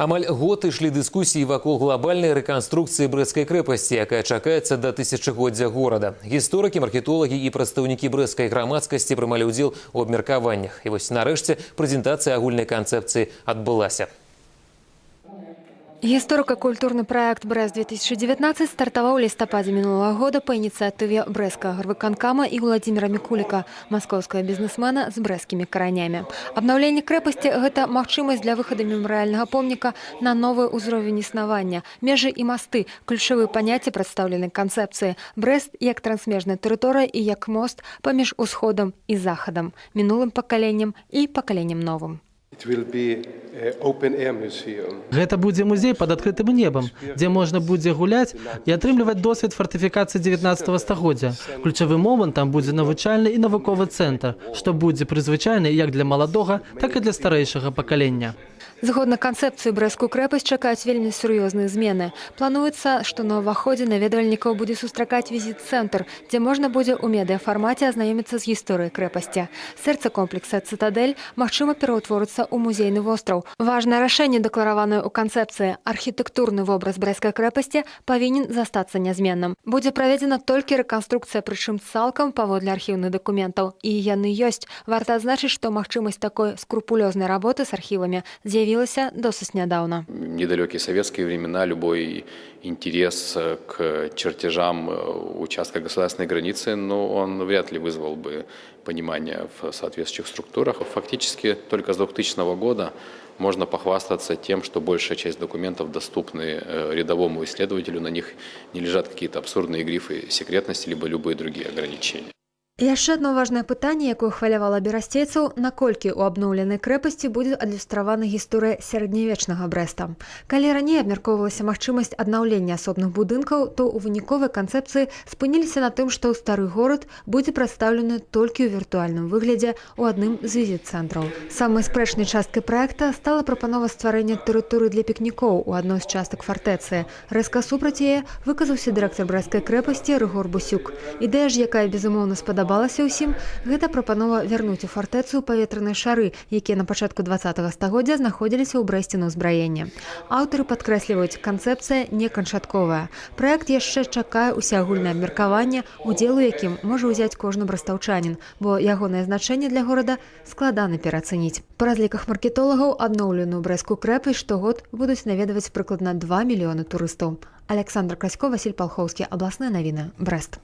Амаль год ішлі дыскусіі вакол глобальнай рэканструкцыі брэскай крэпасці, якая чакаецца да тысячагоддзя горада. Гісторыкі, маркетолагі і прадстаўнікі брэскай грамадскасці прымалі ўдзел у абмеркаваннях. І вось нарэшце прэзентацыя агульнай канцэпцыі адбылася. Гісторыка-культурны праект «Брэст-2019» стартаваў у лістападзе мінулага года па ініцыятыве брэскага гарвыканкама і Владзіміра Мікуліка, маскоўскага бізнесмена з брэскімі каранямі. Абнаўленне крэпасці – гэта магчымасць для выхаду мемарыяльнага помніка на новы ўзровень існавання. Межы і масты – ключавыя паняцці прадстаўленай канцэпцыі. Брэст як трансмежная тэрыторыя і як мост паміж усходам і захадам, мінулым пакаленнем і пакаленнем новым. It will be museum. Гэта будзе музей пад адкрытым небам, дзе можна будзе гуляць і атрымліваць досвед фартыфікацыі 19 стагоддзя. Ключавы момант там будзе навучальны і навуковы цэнтр, што будзе прызвычайны як для маладога, так і для старэйшага пакалення. Згодна канцэпцыі брэскую крэпасць чакаюць вельмі сур'ёзныя змены. Плануецца, што на ўваходзе наведвальнікаў будзе сустракаць візіт-цэнтр, дзе можна будзе ў медыафармаце азнаёміцца з гісторыяй крэпасці. Сэрца комплекса цытадэль магчыма пераўтворыцца ў музейны востраў. Важнае рашэнне дэклараванае ў канцэпцыі. Архітэктурны вобраз брэскай крэпасці павінен застацца нязменным. Будзе праведзена толькі рэканструкцыя, прычым цалкам паводле архіўных дакументаў. І яны ёсць. Варта адзначыць, што магчымасць такой скрупулёзнай работы з архівамі з'явілася досыць нядаўна. недалекие советские времена любой интерес э, к чертежам э, участка государственной границы, ну, он вряд ли вызвал бы понимание в соответствующих структурах. Фактически только с 2000 года можно похвастаться тем, что большая часть документов доступны э, рядовому исследователю, на них не лежат какие-то абсурдные грифы секретности, либо любые другие ограничения. Яшчэ одно важнае пытанне, якое хвалявала берасцейцаў, наколькі ў абноўленай крэпасці будзе адлюстравана гісторыя сярэднявечнага брэста. Калі раней абмяркоўвалася магчымасць аднаўлення асобных будынкаў, то ў выніковай канцэпцыі спыніліся на тым, што ў стары горад будзе прадстаўлены толькі ў віртуальным выглядзе ў адным з візіт-цэнтраў. Самай спрэчнай часткай праекта стала прапанова стварэння тэрыторыі для пікнікоў у адной з частак фартэцыі. Рэзка супраць яе выказаўся дырэктар брэскай крэпасці Рыгор Бусюк. Ідэя ж, якая безумоўна спадабалася спадабалася ўсім, гэта прапанова вярнуць у фартэцыю паветраныя шары, якія на пачатку 20 стагоддзя знаходзіліся ў брэсце на ўзбраенне. Аўтары падкрэсліваюць, канцэпцыя не канчатковая. Праект яшчэ чакае усеагульнае абмеркаванне, удзел у якім можа ўзяць кожны брастаўчанін, бо ягонае значэнне для горада складана перацаніць. Па разліках маркетолагаў адноўленую брэскую крэпасць штогод будуць наведаваць прыкладна 2 мільёны турыстаў. Александр Красько, Васіль Палхоўскі, абласныя навіны, Брэст.